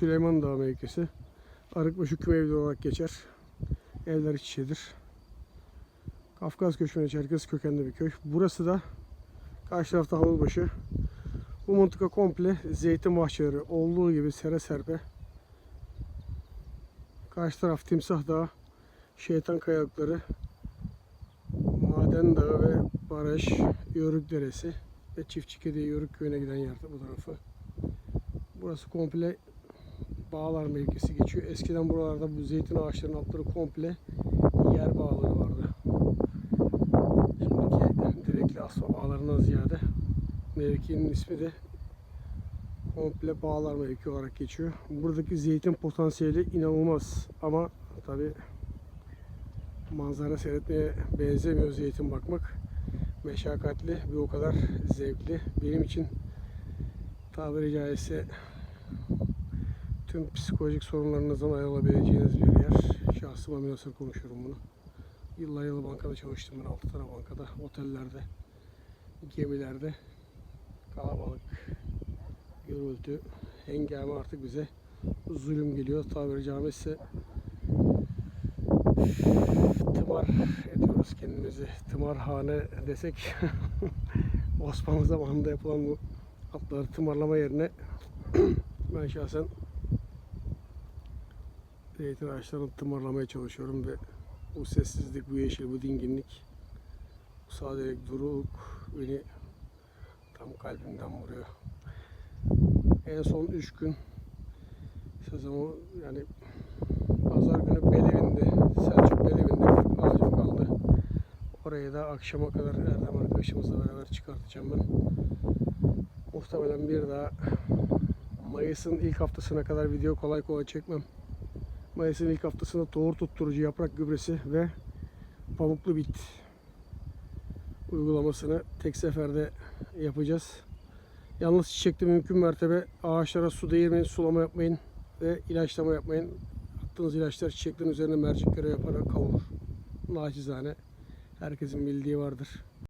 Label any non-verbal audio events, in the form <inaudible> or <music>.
Süleyman Dağı mevkisi. Arıkbaşı Küme Evi olarak geçer. Evler iç içedir. Kafkas göçmeni Çerkes kökenli bir köy. Burası da karşı tarafta Havuzbaşı. Bu mıntıka komple zeytin bahçeleri olduğu gibi sere serpe. Karşı taraf Timsah Dağı, Şeytan Kayalıkları, Maden Dağı ve Baraj, Yörük Deresi ve Çiftçi diye Yörük Köyü'ne giden yer bu tarafı. Burası komple bağlar mevkisi geçiyor. Eskiden buralarda bu zeytin ağaçlarının altları komple yer bağları vardı. Şimdiki direkli asma bağlarından ziyade mevkinin ismi de komple bağlar mevki olarak geçiyor. Buradaki zeytin potansiyeli inanılmaz ama tabi manzara seyretmeye benzemiyor zeytin bakmak. Meşakkatli bir o kadar zevkli. Benim için tabiri caizse tüm psikolojik sorunlarınızdan ayrılabileceğiniz bir yer. Şahsıma münasır konuşuyorum bunu. Yıllar yılı bankada çalıştım ben. Altı tane bankada, otellerde, gemilerde. Kalabalık, gürültü, hengame artık bize zulüm geliyor. Tabiri caizse tımar ediyoruz kendimizi. Tımarhane desek <laughs> Osmanlı zamanında yapılan bu atları tımarlama yerine <clears throat> ben şahsen zeytin ağaçlarını tımarlamaya çalışıyorum ve bu sessizlik, bu yeşil, bu dinginlik, bu sadelik, duruluk beni tam kalbimden vuruyor. En son 3 gün sezonu yani pazar günü Belevinde, Selçuk Belevinde ağacım kaldı. Orayı da akşama kadar Erdem arkadaşımızla beraber çıkartacağım ben. Muhtemelen bir daha Mayıs'ın ilk haftasına kadar video kolay kolay çekmem. Mayıs'ın ilk haftasında tohum tutturucu yaprak gübresi ve pamuklu bit uygulamasını tek seferde yapacağız. Yalnız çiçekte mümkün mertebe ağaçlara su değirmeyin, sulama yapmayın ve ilaçlama yapmayın. Attığınız ilaçlar çiçeklerin üzerine mercek görevi yaparak kavurur. Nacizane herkesin bildiği vardır.